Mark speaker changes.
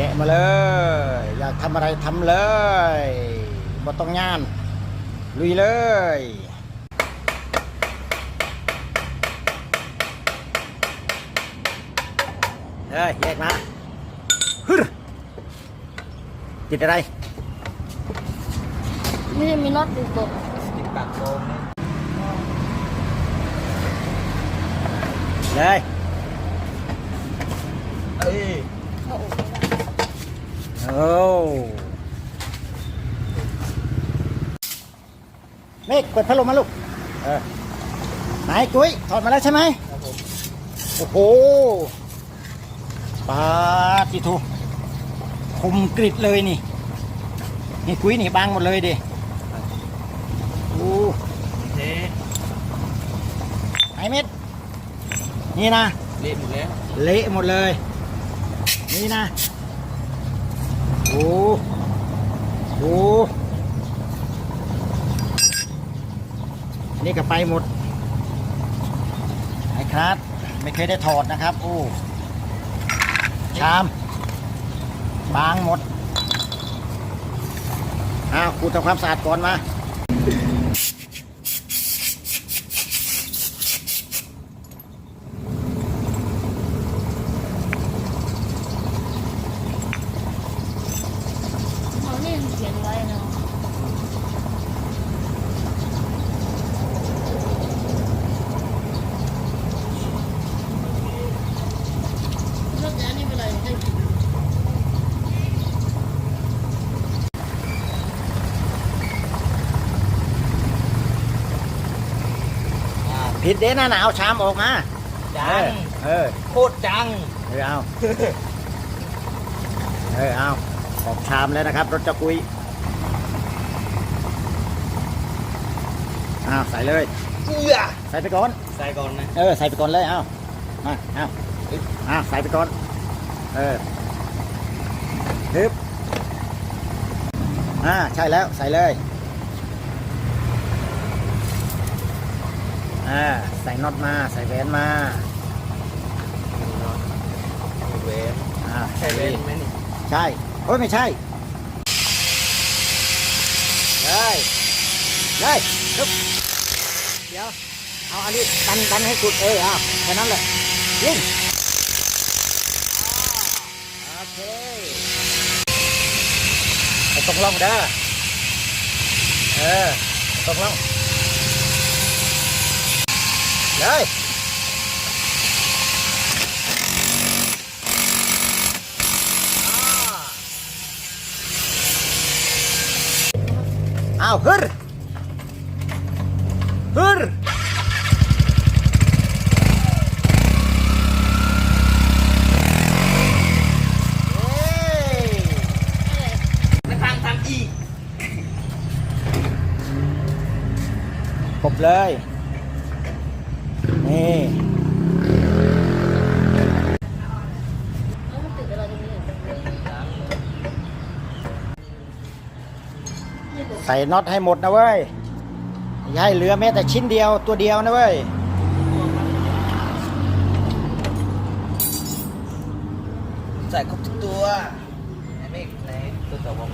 Speaker 1: แกะมาเลย อยากทำอะไรทำเลยบ่ต้องงาน ลุยเลยเอ้ยแยกมาฮึดติดอะไร
Speaker 2: นี่มีน็อตอยู่ตรง
Speaker 3: ติดปากโลงนี่
Speaker 1: เลย
Speaker 3: เอ้ย
Speaker 2: เข้าอกไม่ได้
Speaker 1: โอ้เมฆเปิดพัดลมมาลูกเออไหนกุ้ยถอดมาแล้วใช่ไหม
Speaker 3: ครับผม
Speaker 1: โอ้โหปาติทูคมกริดเลยนี่ นี่กุ้ยนี่บางหมดเลยดิโอ้
Speaker 3: เท
Speaker 1: ไหนเม็ด นี่นะ
Speaker 3: เละหมดแล้ว
Speaker 1: เละหมดเลย นี่นะ โอ้โหนี่ก็ไปหมดไอ้ครับ ไม่เคยได้ถอดนะครับ โอ้ ชาม บางหมดอ้าวครูทำความสะอาดก่อนมา
Speaker 2: นี่เขียนไว้เนาะแล้วแต่อันนี้เป็นอะไรได้กิน
Speaker 3: อ่า
Speaker 1: ผิดเด้นะหนาวชามออกมา
Speaker 3: จัง
Speaker 1: เออ
Speaker 3: โคตรจัง
Speaker 1: เออเอาเออเอาออกชามแล้วนะครับ รถจะกุยอ้าวใส่เลย
Speaker 3: เอื้อ
Speaker 1: ใส่ไปก่อน
Speaker 3: ใส่ก่อนนะ
Speaker 1: เออ ใส่ไปก่อนเลย เอามาเอาอ้าวใส่ไปก่อน เออฮึบอ่า ใช่แล้ว ใส่เลย อ่าใส่น็อตมาใส่แหวนมา
Speaker 3: เวน
Speaker 1: อ่า
Speaker 3: ใช่เวนไหมนี่
Speaker 1: ใช่โอ้ยไม่ใช่เลยเลยปึ๊บเดี๋ยวเอาอันนี้ดันดันให้สุดเออเอาแค่นั้นแหละยิงอ่าโอเคไอ้ตรงล่องเด้อเออตรงล่อง อ้าวฮึรฮึรเอ้ย
Speaker 3: ไม่ทางทำอีก
Speaker 1: กบเลย นี่
Speaker 2: แล้วมันติดอะไรตรงนี้
Speaker 1: ใส่น็อตให้หมดนะเว้ยอย่าให้เหลือแม้แต่ชิ้นเดียวตัวเดียวนะเว้ย
Speaker 3: ใส่ครบทุกตัวไหนไม่ในตัวต่อวง